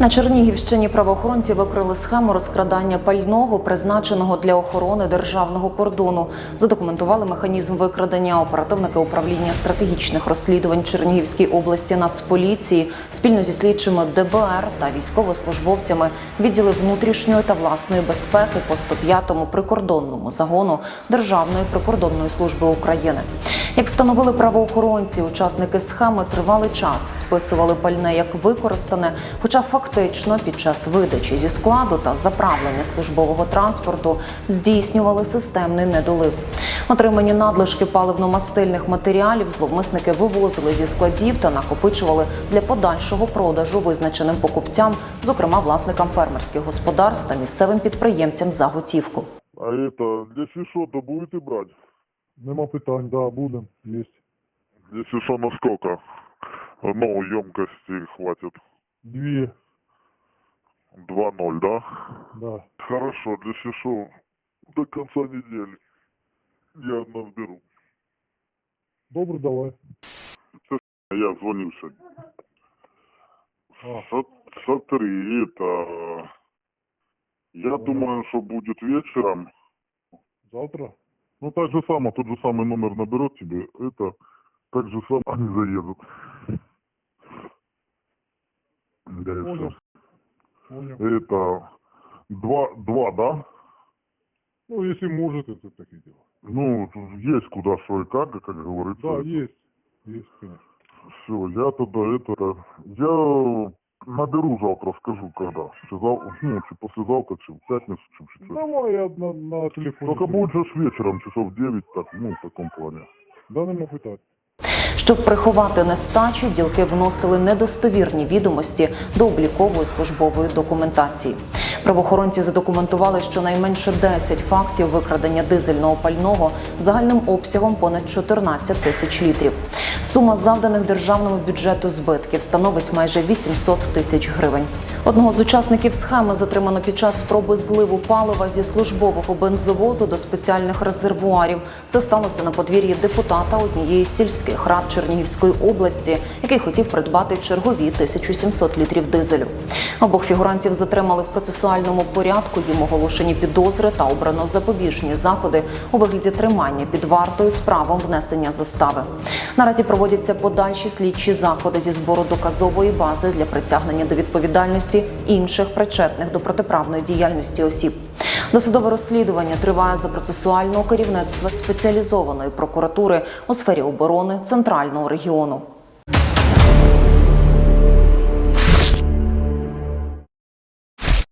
На Чернігівщині правоохоронці викрили схему розкрадання пального, призначеного для охорони державного кордону. Задокументували механізм викрадення оперативники управління стратегічних розслідувань Чернігівської області Нацполіції спільно зі слідчими ДБР та військовослужбовцями відділи внутрішньої та власної безпеки по 105-му прикордонному загону Державної прикордонної служби України. Як встановили правоохоронці, учасники схеми тривалий час списували пальне як використане, хоча фактично під час видачі зі складу та заправлення службового транспорту здійснювали системний недолив. Отримані надлишки паливно-мастильних матеріалів зловмисники вивозили зі складів та накопичували для подальшого продажу визначеним покупцям, зокрема власникам фермерських господарств та місцевим підприємцям за готівку. А это, что, то будете брать? Нема питань, да, будем, есть. Если что, на сколько? Ну, емкости хватит. Две, 2-0, да? да. Хорошо, если что, до конца недели я наберу. Добре, давай. Я звонил сегодня. А, Смотри, это... Я думаю, что будет вечером. завтра? Ну, так же самое, тот же самый номер наберет тебе. Это так же самое они заедут. Да, и Понял. всё. Понял. Это два, два, да? Ну, если может, это такие дела. Ну, есть куда что и как, как говорится. Да, есть. Есть, конечно. Все, я тогда это... Я наберу завтра, скажу, когда. Чи зав... Ну, чи послезавтра, чи в пятницу, чи в четверг. Давай я на, на телефоні. Только будет же вечером, часов 9, так, ну, в таком плане. Да, нема питань. Щоб приховати нестачу, ділки вносили недостовірні відомості до облікової службової документації. Правоохоронці задокументували щонайменше 10 фактів викрадення дизельного пального загальним обсягом понад 14 тисяч літрів. Сума завданих державному бюджету збитків становить майже 800 тисяч гривень. Одного з учасників схеми затримано під час спроби зливу палива зі службового бензовозу до спеціальних резервуарів. Це сталося на подвір'ї депутата однієї сільських рад Чернігівської області, який хотів придбати чергові 1700 літрів дизелю. Обох фігурантів затримали в процесуальному порядку. Їм оголошені підозри та обрано запобіжні заходи у вигляді тримання під вартою з правом внесення застави. Наразі проводяться подальші слідчі заходи зі збору доказової бази для притягнення до відповідальності інших причетних до протиправної діяльності осіб. Досудове розслідування триває за процесуального керівництва спеціалізованої прокуратури у сфері оборони центрального регіону.